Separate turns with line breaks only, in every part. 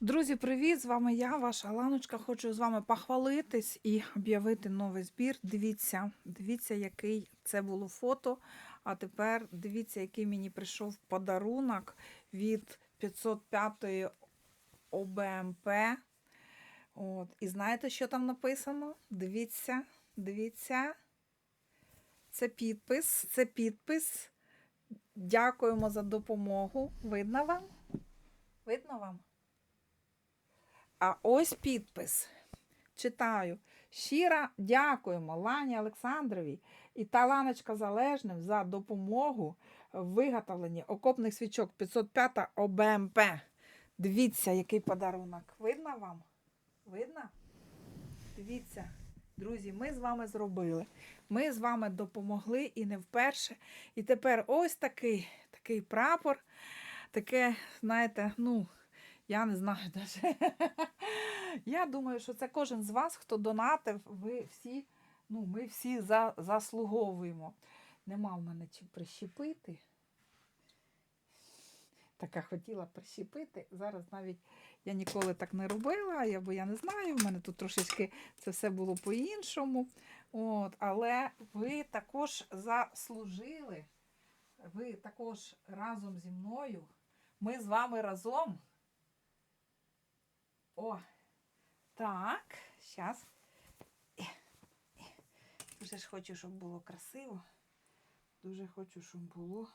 Друзі, привіт! З вами я, ваша Ланочка. Хочу з вами похвалитись і об'явити новий збір. Дивіться, дивіться, який це було фото. А тепер дивіться, який мені прийшов подарунок від 505-ї ОБМП. От. І знаєте, що там написано? Дивіться, дивіться. Це підпис, це підпис. Дякуємо за допомогу. Видно вам? Видно вам? А ось підпис. Читаю. Щиро дякуємо Лані Олександровій і Таланочка Залежним за допомогу в виготовленні окопних свічок 505 ОБМП. Дивіться, який подарунок. Видно вам? Видно? Дивіться, друзі, ми з вами зробили. Ми з вами допомогли і не вперше. І тепер ось такий, такий прапор. Таке, знаєте, ну, я не знаю даже. Я думаю, що це кожен з вас, хто донатив, ви всі, ну, ми всі за, заслуговуємо. Нема в мене чим прищепити. Така хотіла прищепити. Зараз навіть я ніколи так не робила, я, бо я не знаю, в мене тут трошечки це все було по-іншому. От, але ви також заслужили. Ви також разом зі мною. Ми з вами разом. О, так, зараз. Дуже ж хочу, щоб було красиво. Дуже хочу, щоб було.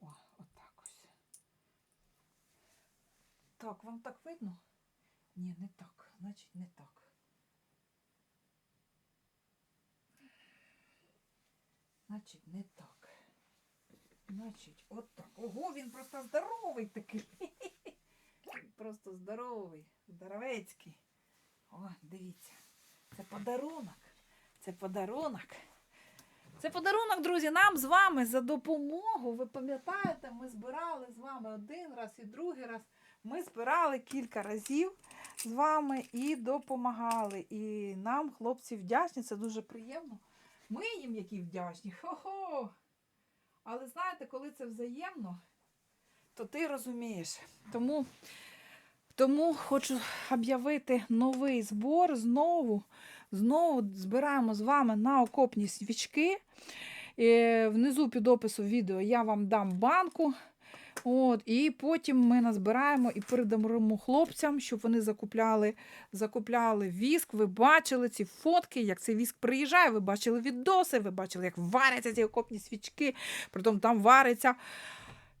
О, отак ось. Так, вам так видно? Ні, не так. Значить, не так. Значить, не так. Значить, от так. Ого, він просто здоровий такий. Просто здоровий, здоровецький. О, дивіться. Це подарунок. Це подарунок. Це подарунок, друзі, нам з вами за допомогу. Ви пам'ятаєте, ми збирали з вами один раз і другий раз. Ми збирали кілька разів з вами і допомагали. І нам, хлопці, вдячні, це дуже приємно. Ми їм які вдячні. Хо-хо! Але знаєте, коли це взаємно, то ти розумієш. Тому, тому хочу об'явити новий збор знову. Знову збираємо з вами на окопні свічки. Е, Внизу під описом відео я вам дам банку. От, і потім ми назбираємо і передамо хлопцям, щоб вони закупляли, закупляли віск. Ви бачили ці фотки, як цей віск приїжджає, ви бачили відоси, ви бачили, як варяться ці окопні свічки. Притом там вариться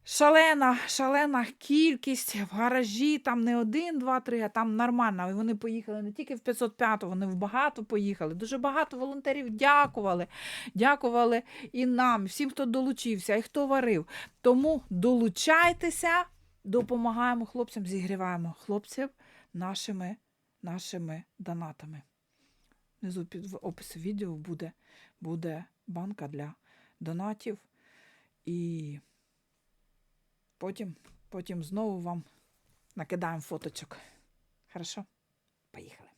шалена, шалена кількість в гаражі, там не один, два, три, а там нормально. І вони поїхали не тільки в 505, вони в багато поїхали. Дуже багато волонтерів дякували. Дякували і нам, всім, хто долучився, і хто варив. Тому долучайтеся, допомагаємо хлопцям, зігріваємо хлопців нашими, нашими донатами. Внизу під в описі відео буде, буде банка для донатів. І потім, потім знову вам накидаємо фоточок. Хорошо? Поїхали.